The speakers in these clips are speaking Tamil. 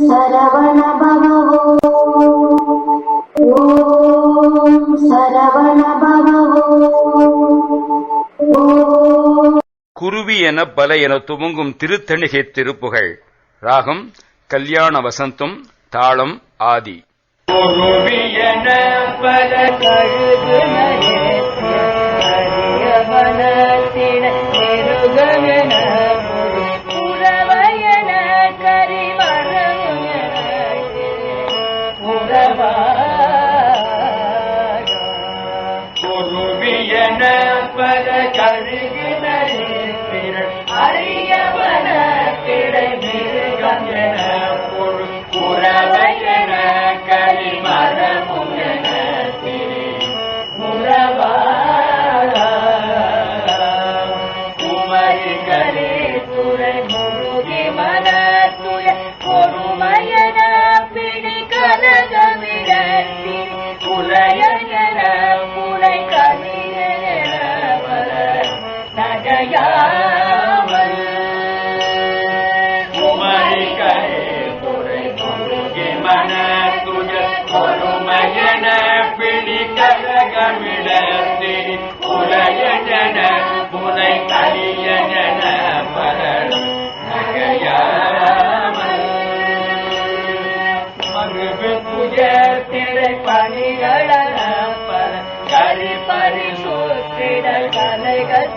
சரவண பவோ ஓம் சரவண பவோ குருவி என பல என துவங்கும் திருத்தணிகை திருப்புகழ் ராகம் கல்யாண வசந்தம் தாளம் ஆதி. குருவியன பல கலகமிடத்தி குலையன முனை பரல் பல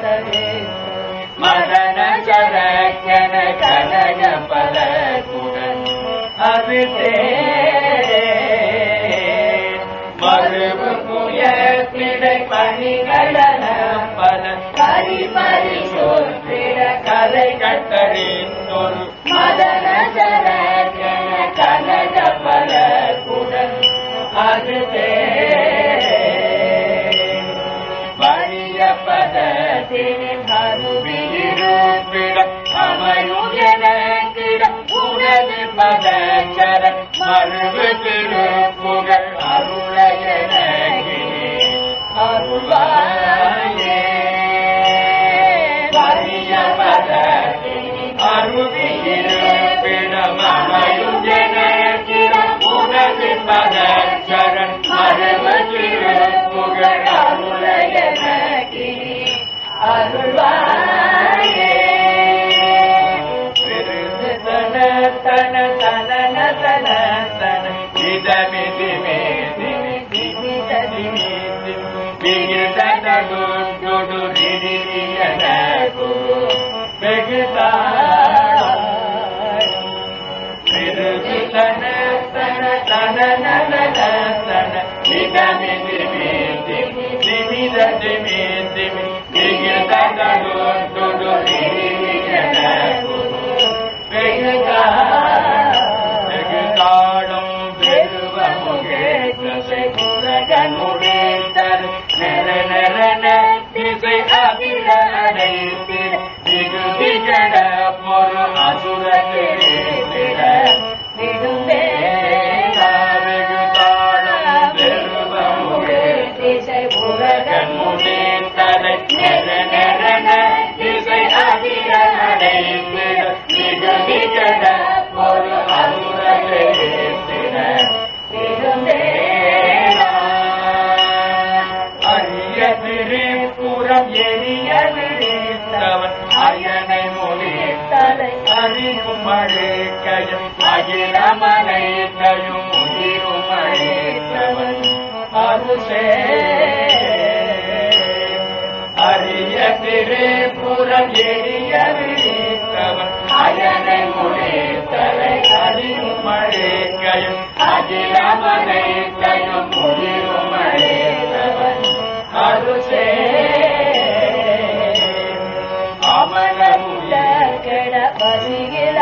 கரி மதன சரக்கன கனக பல குடன் அது மறுபு கரி பரிசோத்திட கலை கட்டறிந்தொரு மதன சரக்கன கனக பல குடன் அது வழிய பதத்தின் அருவியிருப்பிட உனது பதச்சர மறுவு அருள்வாயே அருசே அரிய திரிபுரம் எரிய விழித்தவன். அயனை மொழித்தலை அறியும் அழைக்கையும் அகிலமனைத்தையும் உயிரும் அழைத்தவன். அருசே அமலமுய கெட பசியில்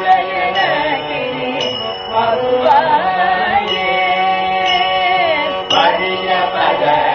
day.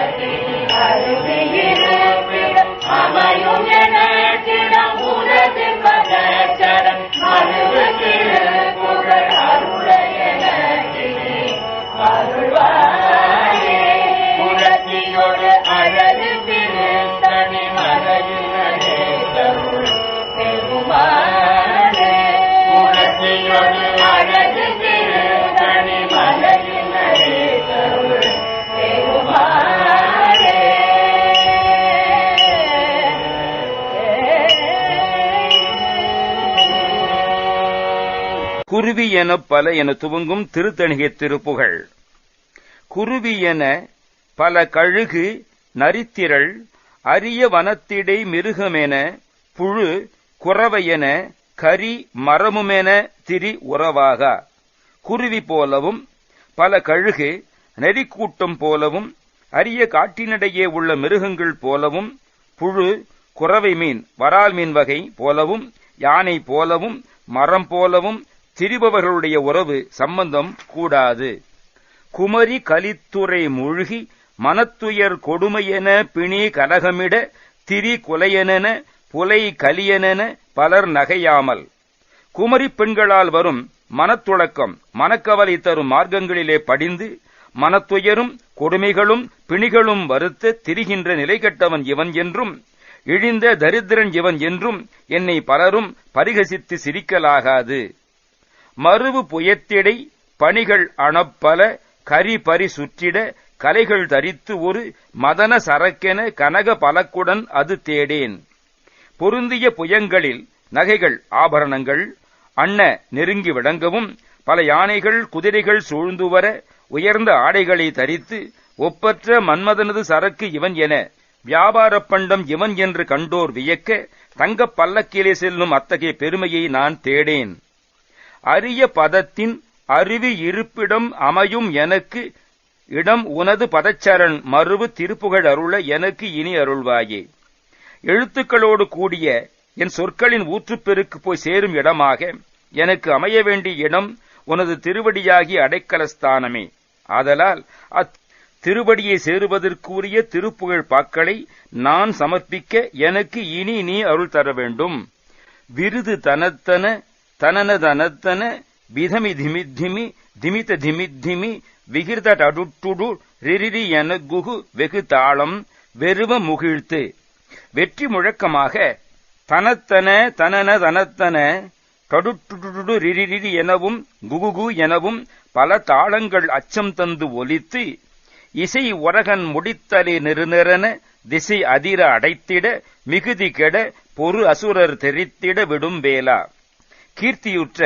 குருவி எனப் பல என துவங்கும் திருத்தணிகை திருப்புகள். குருவி என பல கழுகு நரித்திரள் அரிய வனத்திடை மிருகமென புழு குறவையென கரி மரமுமென திரி உறவாகா. குருவி போலவும் பல கழுகு நெறிக்கூட்டம் போலவும் அரிய காட்டினிடையே உள்ள மிருகங்கள் போலவும் புழு குறவை மீன் வரால் மீன் வகை போலவும் யானை போலவும் மரம் போலவும் திரிபவர்களுடைய உறவு சம்பந்தம் கூடாது. குமரி கலித்துறை மூழ்கி மனத்துயர் கொடுமையென பிணி கலகமிட திரி குலையனென புலை கலியனென பலர் நகையாமல். குமரி பெண்களால் வரும் மனத்துளக்கம் மனக்கவலை தரும் மார்க்கங்களிலே படிந்து மனத்துயரும் கொடுமைகளும் பிணிகளும் வருத்த திரிகின்ற நிலை கெட்டவன் இவன் என்றும் இழிந்த தரித்திரன் இவன் என்றும் என்னை பலரும் பரிகசித்து சிரிக்கலாகாது. மறுவு புயத்திடை பணிகள் அணப்பல கரிபரி சுற்றிட கலைகள் தரித்து ஒரு மதன சரக்கென கனக பலக்குடன் அது தேடேன். பொருந்திய புயங்களில் நகைகள் ஆபரணங்கள் அன்ன நெருங்கி விளங்கவும் பல யானைகள் குதிரைகள் சூழ்ந்து வர உயர்ந்த ஆடைகளை தரித்து ஒப்பற்ற மன்மதனது சரக்கு இவன் என வியாபாரப் பண்டம் இவன் என்று கண்டோர் வியக்க தங்கப் பல்லக்கிலே செல்லும் அத்தகைய பெருமையை நான் தேடேன். அரிய பதத்தின் அருவி இருப்பிடம் அமையும் எனக்கு இடம் உனது பதச்சரண் மறுவு திருப்புகழ் அருள எனக்கு இனி அருள்வாயே. எழுத்துக்களோடு கூடிய என் சொற்களின் ஊற்றுப்பெருக்கு போய் சேரும் இடமாக எனக்கு அமைய வேண்டிய இடம் உனது திருவடியாகி அடைக்கலஸ்தானமே. ஆதலால் அத்திருவடியை சேருவதற்குரிய திருப்புகழ் பாக்களை நான் சமர்ப்பிக்க எனக்கு இனி நீ அருள் தர வேண்டும். விருது தனத்தன தனன தனத்தன திமி திமித்திமி திமித திமித்திமி விகிர்த டடுட்டுடு ரிரிரி என குகு வெகு தாளம் வெறுவ முகிழ்த்து. வெற்றி முழக்கமாக தனத்தன தனன தனத்தன கடுட்டுடு ரிரிரி எனவும் குகுகு எனவும் பல தாளங்கள் அச்சம் தந்து ஒலித்து இசை உரகன் முடித்தலே நெருநெறன திசை அதிர அடைத்திட மிகுதி கெட பொறு அசுரர் தெரித்திட விடும் வேலா கீர்த்தியுற்ற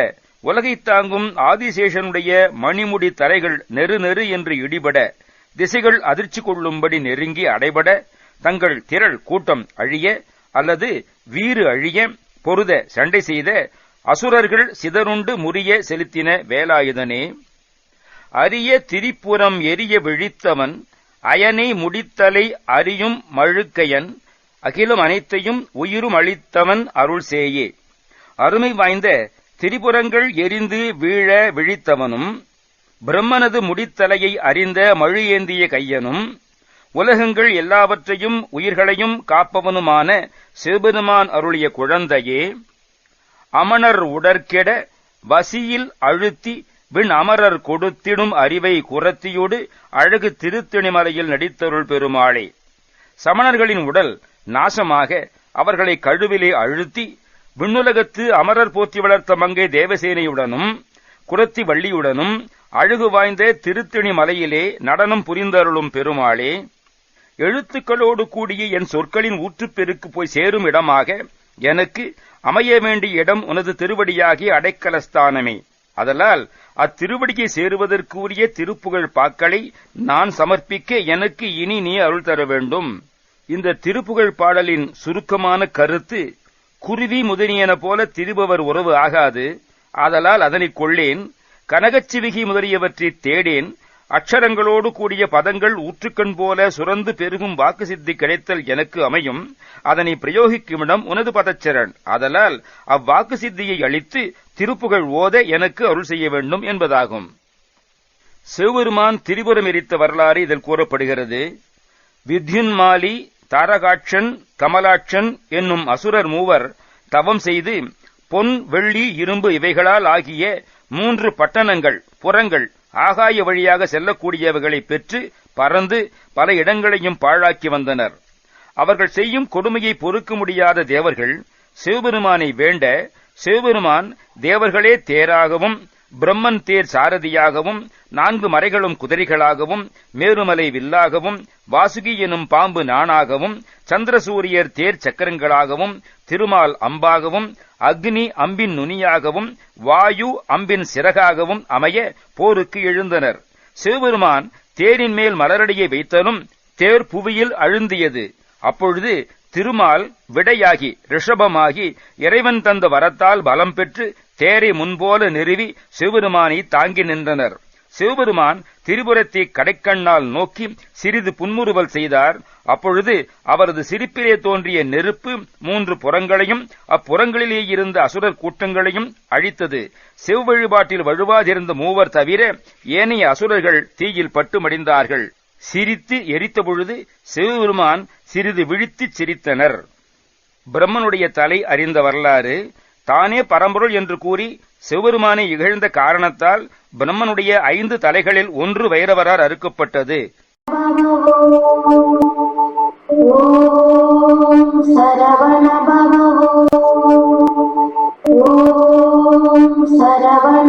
உலகைத் தாங்கும் ஆதிசேஷனுடைய மணிமுடி தரைகள் நெரு நெரு என்று இடிபட திசைகள் அதிர்ச்சி கொள்ளும்படி நெருங்கி அடைபட தங்கள் திரள் கூட்டம் அழிய அல்லது வீறு அழிய பொருத சண்டை செய்த அசுரர்கள் சிதறுண்டு முறிய செலுத்தின வேலாயுதனே. அரிய திரிப்புறம் எரிய விழித்தவன் அயனை முடித்தலை அறியும் மழுக்கையன் அகிலம் அனைத்தையும் உயிரும் அளித்தவன் அருள் சேயே அருமை வாய்ந்த திரிபுரங்கள் எரிந்து வீழ விழித்தவனும் பிரம்மனது முடித்தலையை அறிந்த மழு ஏந்திய கையனும் உலகங்கள் எல்லாவற்றையும் உயிர்களையும் காப்பவனுமான சிவபெருமான் அருளிய குழந்தையே அமணர் உடற்கெட வசியில் அழுத்தி விண் அமரர் கொடுத்திடும் அறிவை குரத்தியோடு அழகு திருத்தணிமலையில் நடித்தருள் பெருமாளே. சமணர்களின் உடல் நாசமாக அவர்களை கழுவிலே அழுத்தி விண்ணுலகத்து அமரர் போற்றி வளர்த்த மங்கை தேவசேனையுடனும் குரத்தி வள்ளியுடனும் அழகு வாய்ந்த திருத்தணி மலையிலே நடனம் புரிந்தருளும் பெருமாளே எழுத்துக்களோடு கூடிய என் சொற்களின் ஊற்றுப்பெருக்கு போய் சேரும் இடமாக எனக்கு அமைய வேண்டிய இடம் உனது திருவடியாகி அடைக்கலஸ்தானமே. அதலால் அத்திருவடியை சேருவதற்கு உரிய திருப்புகழ் பாக்களை நான் சமர்ப்பிக்க எனக்கு இனி நீ அருள் தர வேண்டும். இந்த திருப்புகழ் பாடலின் சுருக்கமான கருத்து குருவி முதலியன போல திரிபவர் உறவு ஆகாது. ஆதலால் அதனை கொள்ளேன். கனகச்சிவிகி முதலியவற்றை தேடேன். அக்ஷரங்களோடு கூடிய பதங்கள் ஊற்றுக்கண் போல சுரந்து பெருகும் வாக்கு சித்தி கிடைத்தல் எனக்கு அமையும். அதனை பிரயோகிக்குமிடம் உனது பதச்சரண் ஆதலால் அவ்வாக்கு சித்தியை அளித்து திருப்புகழ் ஓத எனக்கு அருள் செய்ய வேண்டும் என்பதாகும். சிவபெருமான் திரிபுரம் எரித்த வரலாறு இதில் கூறப்படுகிறது. வித்யுன்மாலி தாரகாட்சன் கமலாட்சன் என்னும் அசுரர் மூவர் தவம் செய்து பொன் வெள்ளி இரும்பு இவைகளால் ஆகிய மூன்று பட்டணங்கள் புறங்கள் ஆகாய வழியாக செல்லக்கூடியவைகளை பெற்று பறந்து பல இடங்களையும் பாழாக்கி வந்தனர். அவர்கள் செய்யும் கொடுமையை பொறுக்க முடியாத தேவர்கள் சிவபெருமானை வேண்ட சிவபெருமான் தேவர்களே தேராகவும் பிரம்மன் தேர் சாரதியாகவும் நான்கு மறைகளும் குதிரைகளாகவும் மேருமலை வில்லாகவும் வாசுகி எனும் பாம்பு நாணாகவும் சந்திரசூரியர் தேர் சக்கரங்களாகவும் திருமால் அம்பாகவும் அக்னி அம்பின் நுனியாகவும் வாயு அம்பின் சிறகாகவும் அமைய போருக்கு எழுந்தனர். சிவபெருமான் தேரின் மேல் மலரடியை வைத்தலும் தேர் புவியில் அழுந்தியது. அப்பொழுது திருமால் விடையாகி ரிஷபமாகி இறைவன் தந்த வரத்தால் பலம் பெற்று தேரை முன்போல நிறுவி சிவபெருமானை தாங்கி நின்றனர். சிவபெருமான் திரிபுரத்தை கடைக்கண்ணால் நோக்கி சிறிது புன்முறுவல் செய்தார். அப்பொழுது அவரது சிரிப்பிலே தோன்றிய நெருப்பு மூன்று புறங்களையும் அப்புறங்களிலே இருந்த அசுரர் கூட்டங்களையும் அழித்தது. சிவ வழிபாட்டில் வழுவாதிருந்த மூவர் தவிர ஏனைய அசுரர்கள் தீயில் பட்டு மடிந்தார்கள். சிரித்து எரித்த பொழுது சிவபெருமான் சிறிது விழித்துச் சிரித்தனர். பிரம்மனுடைய தலை அறிந்த வரலாறு தானே பரம்பொருள் என்று கூறி சிவபெருமானை இகழ்ந்த காரணத்தால் பிரம்மனுடைய ஐந்து தலைகளில் ஒன்று வைரவரார் அறுக்கப்பட்டது. சரவண